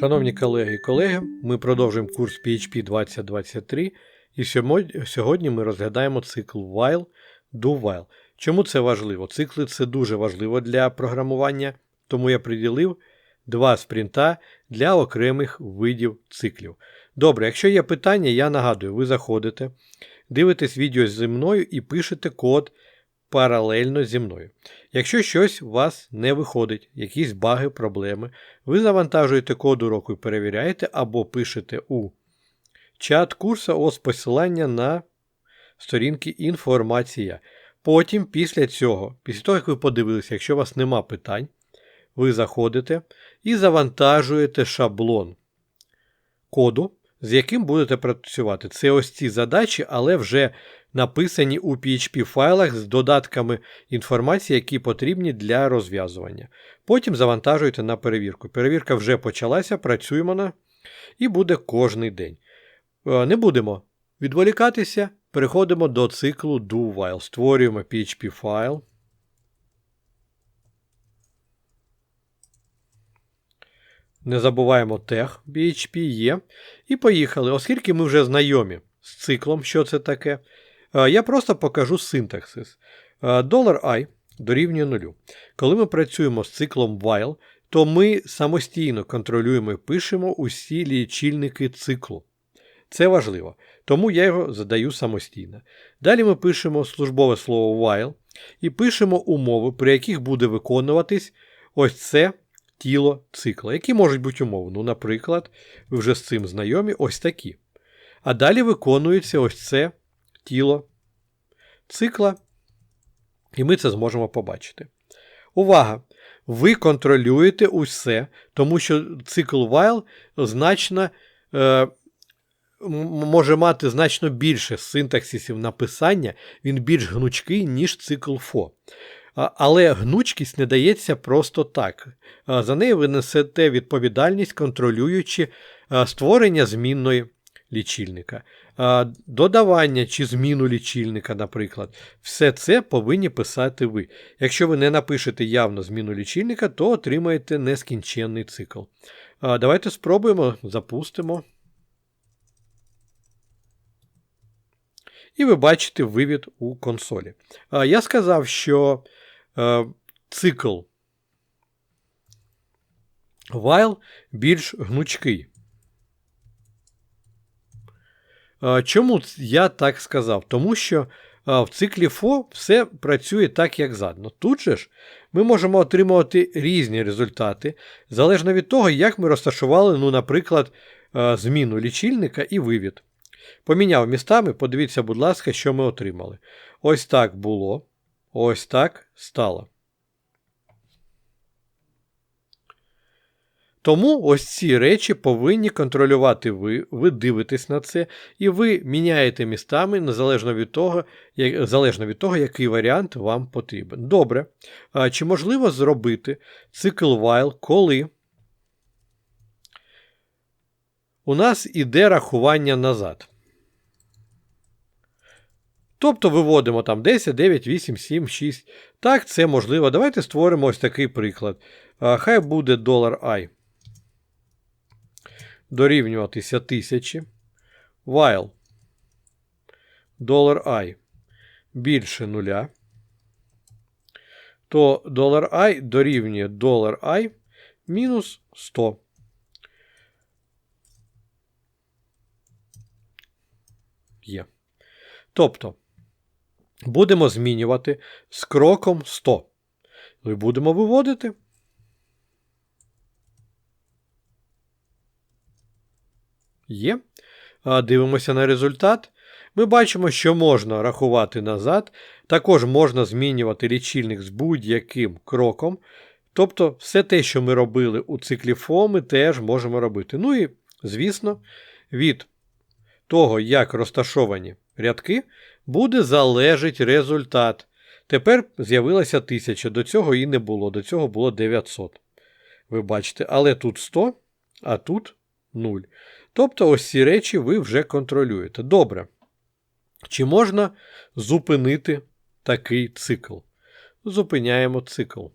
Шановні колеги і колеги, ми продовжуємо курс PHP 2023 і сьогодні ми розглядаємо цикл while, do while. Чому це важливо? Цикли це дуже важливо для програмування, тому я приділив два спринта для окремих видів циклів. Добре, якщо є питання, я нагадую, ви заходите, дивитесь відео зі мною і пишете код паралельно зі мною. Якщо щось у вас не виходить, якісь баги, проблеми, ви завантажуєте код уроку і перевіряєте, або пишете у чат курсу ось посилання на сторінки інформація. Потім, після цього, після того, як ви подивилися, якщо у вас нема питань, ви заходите і завантажуєте шаблон коду, з яким будете працювати. Це ось ці задачі, але вже написані у PHP файлах з додатками інформації, які потрібні для розв'язування. Потім завантажуєте на перевірку. Перевірка вже почалася, працюємо на і буде кожний день. Е, Не будемо відволікатися, переходимо до циклу do while. Створюємо PHP файл. Не забуваємо тег PHP є. І поїхали. Оскільки ми вже знайомі з циклом, що це таке, е, я просто покажу синтаксис. Е, $i дорівнює нулю. Коли ми працюємо з циклом while, то ми самостійно контролюємо і пишемо усі лічильники циклу. Це важливо, тому я його задаю самостійно. Далі ми пишемо службове слово while і пишемо умови, при яких буде виконуватись ось це тіло цикла. Які можуть бути умови? Ну, наприклад, ви вже з цим знайомі ось такі. А далі виконується ось це тіло цикла, і ми це зможемо побачити. Увага! Ви контролюєте усе, тому що цикл while значно е, може мати значно більше синтаксисів написання, він більш гнучкий, ніж цикл for. Але гнучкість не дається просто так. За неї ви несете відповідальність, контролюючи створення змінної лічильника, додавання чи зміну лічильника, наприклад. Все це повинні писати ви. Якщо ви не напишете явно зміну лічильника, то отримаєте нескінченний цикл. Давайте спробуємо, запустимо. І ви бачите вивід у консолі. Я сказав, що цикл while більш гнучкий. Чому я так сказав? Тому що в циклі for все працює так, як задано. Тут же ж ми можемо отримувати різні результати, залежно від того, як ми розташували, ну, наприклад, зміну лічильника і вивід. Поміняв містами, подивіться, будь ласка, що ми отримали. Ось так було. Ось так стало. Тому ось ці речі повинні контролювати ви, ви дивитесь на це, і ви міняєте містами незалежно від того, як, залежно від того, який варіант вам потрібен. Добре. А чи можливо зробити цикл while, коли у нас іде рахування назад? Тобто виводимо там 10, 9, 8, 7, 6. Так, це можливо. Давайте створимо ось такий приклад. Хай буде $i дорівнюватися 1000. While $i більше нуля, то $i дорівнює $i мінус 100. Є. Тобто будемо змінювати з кроком 100. І будемо виводити. Є. Дивимося на результат. Ми бачимо, що можна рахувати назад. Також можна змінювати лічильник з будь-яким кроком. Тобто, все те, що ми робили у циклі FO, ми теж можемо робити. Ну і, звісно, від того, як розташовані рядки, буде залежить результат. Тепер з'явилося 1000, до цього і не було, до цього було 900. Ви бачите, але тут 100, а тут 0. Тобто ось ці речі ви вже контролюєте. Добре. Чи можна зупинити такий цикл? Зупиняємо цикл.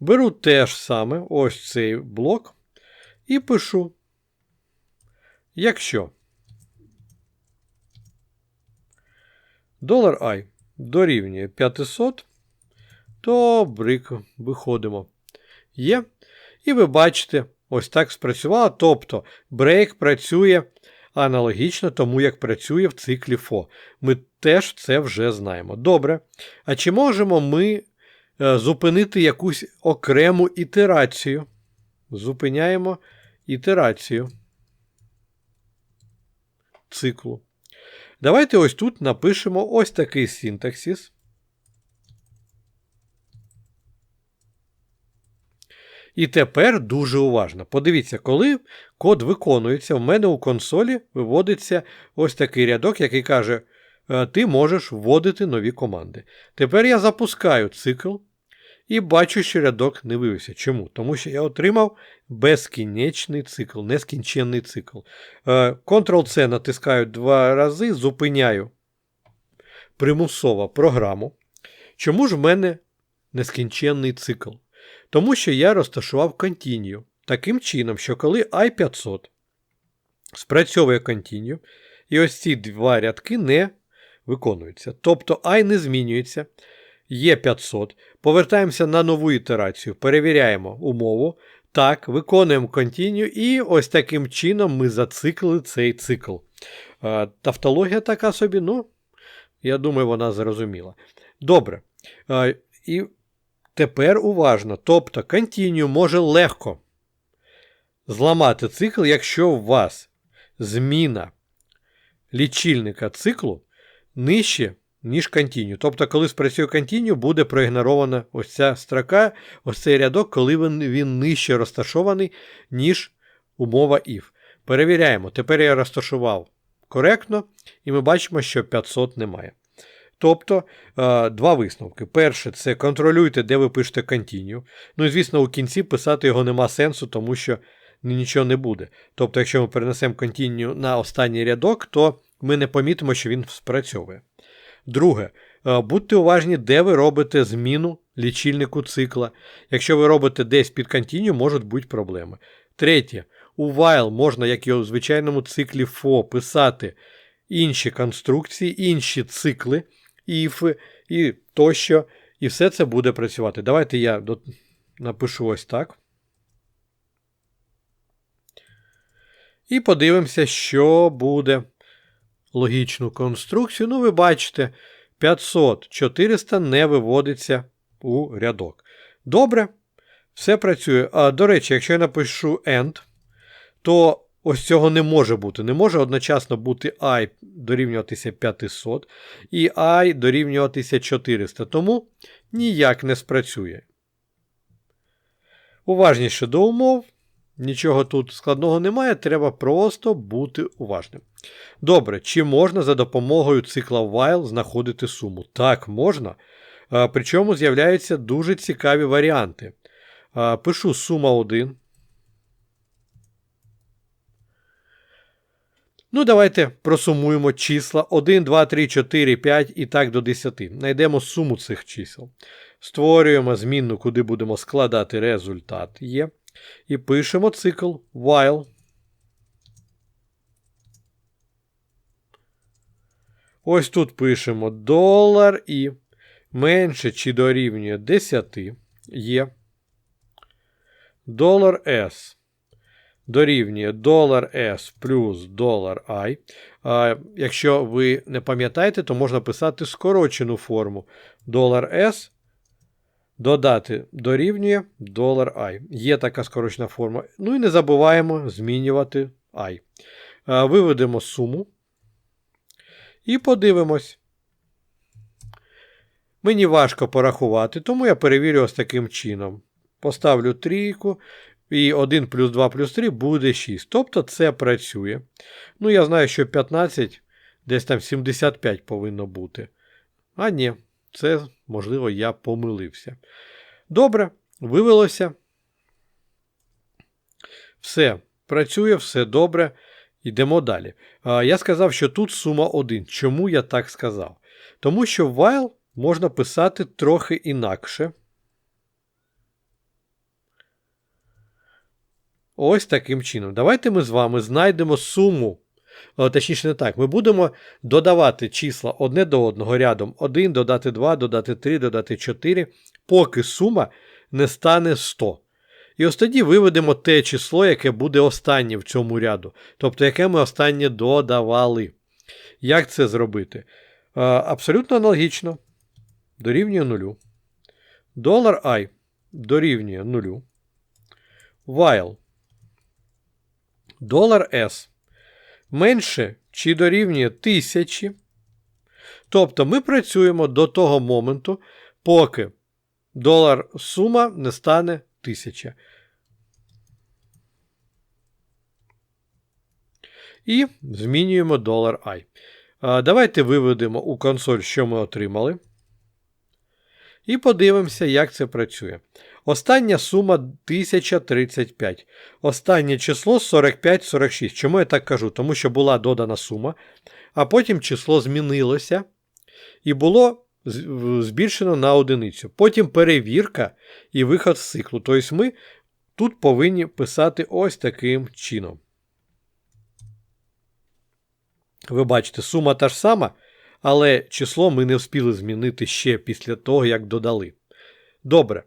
Беру те ж саме, ось цей блок, і пишу. Якщо долар I дорівнює 500, то брик виходимо. Є. І ви бачите, ось так спрацювало. Тобто брейк працює аналогічно тому, як працює в циклі FO. Ми теж це вже знаємо. Добре. А чи можемо ми е, зупинити якусь окрему ітерацію? Зупиняємо ітерацію циклу. Давайте ось тут напишемо ось такий синтаксис. І тепер дуже уважно. Подивіться, коли код виконується, в мене у консолі виводиться ось такий рядок, який каже, «Е, ти можеш вводити нові команди. Тепер я запускаю цикл і бачу, що рядок не вивівся. Чому? Тому що я отримав безкінечний цикл, нескінченний цикл. Е, Ctrl-C натискаю два рази, зупиняю примусово програму. Чому ж в мене нескінченний цикл? Тому що я розташував Continue таким чином, що коли i500 спрацьовує Continue, і ось ці два рядки не виконуються. Тобто і не змінюється, є 500. Повертаємося на нову ітерацію, перевіряємо умову. Так, виконуємо Continue, і ось таким чином ми зациклили цей цикл. Тавтологія така собі, ну, я думаю, вона зрозуміла. Добре. І Тепер уважно. Тобто Continue може легко зламати цикл, якщо у вас зміна лічильника циклу нижче, ніж Continue. Тобто, коли спрацює Continue, буде проігнорована ось ця строка, ось цей рядок, коли він, він нижче розташований, ніж умова if. Перевіряємо. Тепер я розташував коректно, і ми бачимо, що 500 немає. Тобто е, два висновки. Перше, це контролюйте, де ви пишете continue. Ну і звісно, у кінці писати його нема сенсу, тому що нічого не буде. Тобто, якщо ми перенесемо continue на останній рядок, то ми не помітимо, що він спрацьовує. Друге, е, будьте уважні, де ви робите зміну лічильнику цикла. Якщо ви робите десь під continue, можуть бути проблеми. Третє, у while можна, як і у звичайному циклі FO, писати інші конструкції, інші цикли if і тощо. І все це буде працювати. Давайте я напишу ось так. І подивимося, що буде логічну конструкцію. Ну, ви бачите, 500 400 не виводиться у рядок. Добре, все працює. А, До речі, якщо я напишу end, то Ось цього не може бути. Не може одночасно бути I дорівнюватися 500 і I дорівнюватися 400. Тому ніяк не спрацює. Уважніше до умов. Нічого тут складного немає, треба просто бути уважним. Добре, чи можна за допомогою цикла while знаходити суму? Так, можна. Причому з'являються дуже цікаві варіанти. Пишу сума 1. Ну, давайте просумуємо числа 1, 2, 3, 4, 5 і так до 10. Найдемо суму цих чисел. Створюємо змінну, куди будемо складати результат є. І пишемо цикл while. Ось тут пишемо долар і менше чи дорівнює 10 є. Долар S дорівнює долар $S плюс долар $I. А Якщо ви не пам'ятаєте, то можна писати скорочену форму долар $S додати дорівнює долар $I. Є така скорочена форма. Ну і не забуваємо змінювати I. Виведемо суму і подивимось. Мені важко порахувати, тому я перевірю ось таким чином. Поставлю трійку, і 1 плюс 2 плюс 3 буде 6. Тобто це працює. Ну, я знаю, що 15, десь там 75 повинно бути. А ні, це, можливо, я помилився. Добре, вивелося. Все, працює, все добре. Йдемо далі. Я сказав, що тут сума 1. Чому я так сказав? Тому що while можна писати трохи інакше. Ось таким чином. Давайте ми з вами знайдемо суму о, Точніше, не так. Ми будемо додавати числа одне до одного рядом 1, додати 2, додати 3, додати 4, поки сума не стане 100. І ось тоді виведемо те число, яке буде останнє в цьому ряду, тобто яке ми останнє додавали. Як це зробити? Абсолютно аналогічно. Дорівнює нулю. Долар I дорівнює нулю. While. Долар S менше чи дорівнює тисячі. Тобто ми працюємо до того моменту, поки долар сума не стане тисяча. І змінюємо долар I. Давайте виведемо у консоль, що ми отримали. І подивимося, як це працює. Остання сума 1035. Останнє число 4546. Чому я так кажу? Тому що була додана сума, а потім число змінилося і було збільшено на одиницю. Потім перевірка і виход з циклу. Тобто ми тут повинні писати ось таким чином. Ви бачите, сума та ж сама, але число ми не встигли змінити ще після того, як додали. Добре.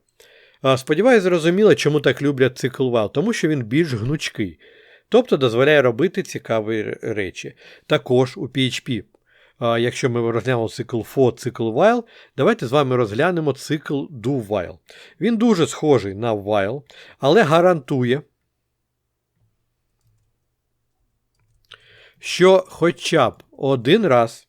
Сподіваюсь, зрозуміло, чому так люблять цикл while, тому що він більш гнучкий, тобто дозволяє робити цікаві речі. Також у PHP, якщо ми розглянемо цикл for, цикл while, давайте з вами розглянемо цикл do while. Він дуже схожий на while, але гарантує, що хоча б один раз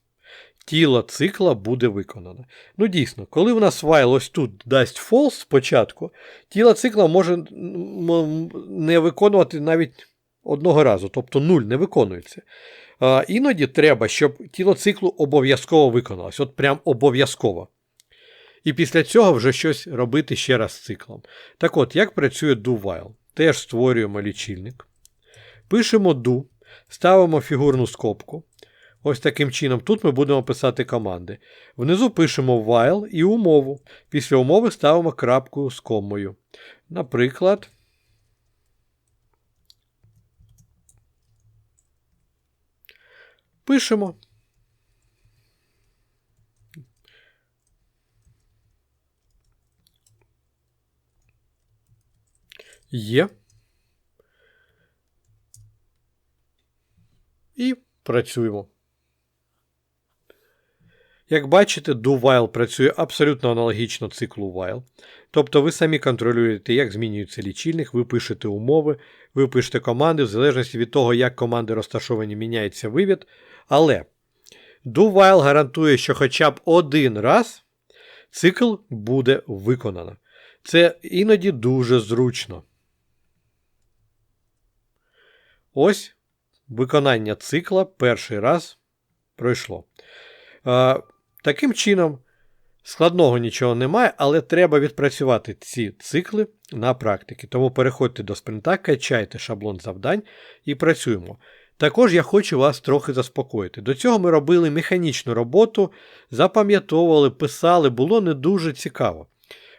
тіло цикла буде виконано. Ну, дійсно, коли в нас while ось тут дасть false спочатку, тіло цикла може не виконувати навіть одного разу, тобто нуль не виконується. А, Іноді треба, щоб тіло циклу обов'язково виконалось. От прям обов'язково. І після цього вже щось робити ще раз з циклом. Так от, як працює do while? Теж створюємо лічильник. Пишемо do, ставимо фігурну скобку. Ось таким чином, тут ми будемо писати команди. Внизу пишемо while і умову. Після умови ставимо крапку з комою. Наприклад. Пишемо. Є. І працюємо. Як бачите, do-while працює абсолютно аналогічно циклу while. Тобто ви самі контролюєте, як змінюється лічильник, ви пишете умови, ви пишете команди, в залежності від того, як команди розташовані, міняється вивід. Але do-while гарантує, що хоча б один раз цикл буде виконано. Це іноді дуже зручно. Ось виконання цикла перший раз пройшло. Таким чином, складного нічого немає, але треба відпрацювати ці цикли на практиці. Тому переходьте до спринта, качайте шаблон завдань і працюємо. Також я хочу вас трохи заспокоїти. До цього ми робили механічну роботу, запам'ятовували, писали, було не дуже цікаво.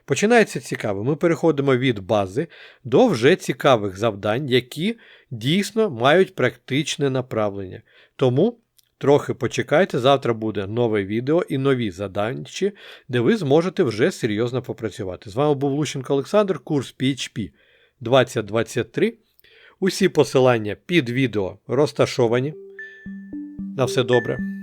Починається цікаво. Ми переходимо від бази до вже цікавих завдань, які дійсно мають практичне направлення. Тому Трохи почекайте, завтра буде нове відео і нові задачі, де ви зможете вже серйозно попрацювати. З вами був Лущенко Олександр, курс PHP 2023. Усі посилання під відео розташовані. На все добре.